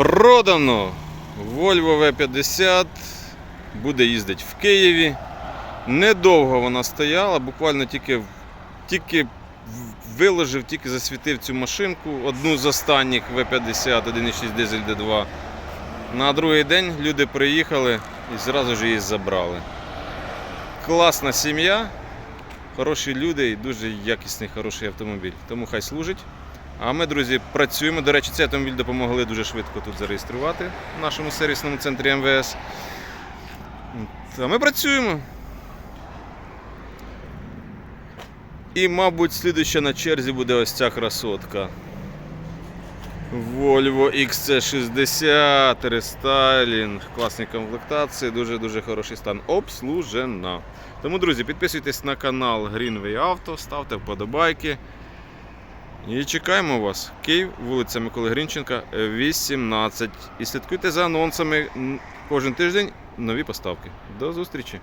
Продано Volvo V50. Буде їздити в Києві. Недовго вона стояла, буквально тільки, тільки виложив, тільки засвітив цю машинку. Одну з останніх V50 1.6 дизель D2. На другий день люди приїхали і зразу ж її забрали. Класна сім'я, хороші люди і дуже якісний, хороший автомобіль. Тому хай служить. А ми, друзі, працюємо. До речі, цей автомобіль допомогли дуже швидко тут зареєструвати в нашому сервісному центрі МВС. А ми працюємо. І, мабуть, слідуюча на черзі буде ось ця красотка. Volvo XC60 рестайлінг, класні комплектації, дуже-дуже хороший стан. Обслужена. Тому, друзі, підписуйтесь на канал Greenway Auto, ставте вподобайки. І чекаємо вас. Київ, вулиця Миколи Грінченка, 18. І слідкуйте за анонсами кожен тиждень нові поставки. До зустрічі!